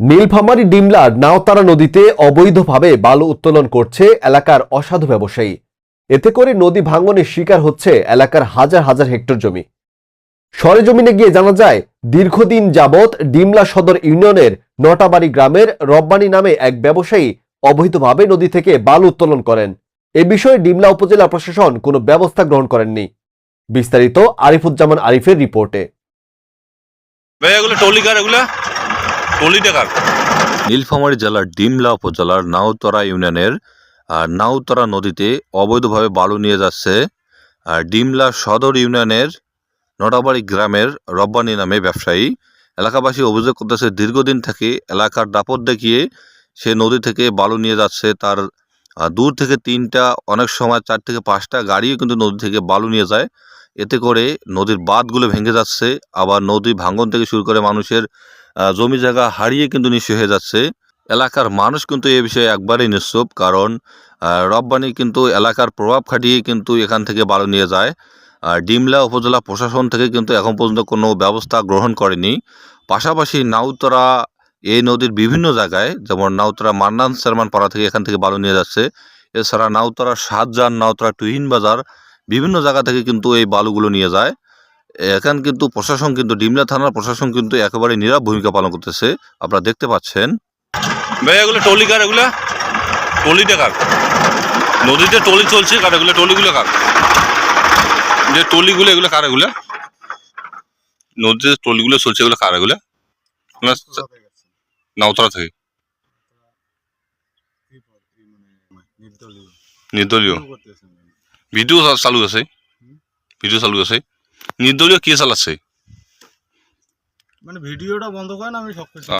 নীলফামারী ডিমলার নাওতারা নদীতে অবৈধভাবে বালু উত্তোলন করছে এলাকার অসাধু ব্যবসায়ী। এতে করে নদী ভাঙনের শিকার হচ্ছে এলাকার হাজার হাজার হেক্টর জমি। সরেজমিনে গিয়ে জানা যায়, দীর্ঘদিন যাবৎ ডিমলা সদর ইউনিয়নের নটাবাড়ি গ্রামের রব্বানি নামে এক ব্যবসায়ী অবৈধভাবে নদী থেকে বালু উত্তোলন করেন। এ বিষয়ে ডিমলা উপজেলা প্রশাসন কোনো ব্যবস্থা গ্রহণ করেননি। বিস্তারিত আরিফুজ্জামান আরিফের রিপোর্টে। নীলফামারী জেলার ডিমলা উপজেলার নাউতরা ইউনিয়নের নাউতরা নদীতে অবৈধভাবে বালু নিয়ে যাচ্ছে ডিমলা সদর ইউনিয়নের নটাবাড়ি গ্রামের রব্বানি নামে ব্যবসায়ী। এলাকাবাসী অভিযোগ করতেছে, দীর্ঘদিন থেকে এলাকার দাপট দেখিয়ে সে নদী থেকে বালু নিয়ে যাচ্ছে। তার দূর থেকে তিনটা, অনেক সময় চার থেকে পাঁচটা গাড়িও কিন্তু নদী থেকে বালু নিয়ে যায়। এতে করে নদীর বাঁধগুলো ভেঙে যাচ্ছে। আবার নদী ভাঙন থেকে শুরু করে মানুষের জমি জায়গা হারিয়ে কিন্তু নিঃস্ব হয়ে যাচ্ছে। এলাকার মানুষ কিন্তু এ বিষয়ে একবারেই নিশ্চুপ কারণ রব্বানি কিন্তু এলাকার প্রভাব খাটিয়ে কিন্তু এখান থেকে বালু নিয়ে যায়। আর ডিমলা উপজেলা প্রশাসন থেকে কিন্তু এখন পর্যন্ত কোনো ব্যবস্থা গ্রহণ করেনি। পাশাপাশি নাউতরা এই নদীর বিভিন্ন জায়গায়, যেমন নাউতরা মান্নান সারমান পাড়া থেকে এখান থেকে বালু নিয়ে যাচ্ছে। এছাড়া নাউতরা সাতজান, নাউতরা টুহিন বাজার, বিভিন্ন জায়গা থেকে কিন্তু এই বালুগুলো নিয়ে যায়। এখান কিন্তু প্রশাসন কিন্তু ডিমলা থানার প্রশাসন কিন্তু একেবারে নীরব ভূমিকা পালন করতেছে। আপনারা দেখতে পাচ্ছেন। ভাই এগুলো টলি কার এগুলো? টলি টাকার নদীতে টলি চলছে কার এগুলো? টলিগুলো কার? যে টলিগুলো এগুলো কার এগুলো? নদীতে টলিগুলো চলছে এগুলো কার এগুলো? নাওতরা থেকে। নির্দলীয়। ভিডিও চালু আছে। ভিডিও চালু আছে। নির্দলীয় কে চালাচ্ছে মানে ভিডিওটা বন্ধ করেন আমি সব কিছু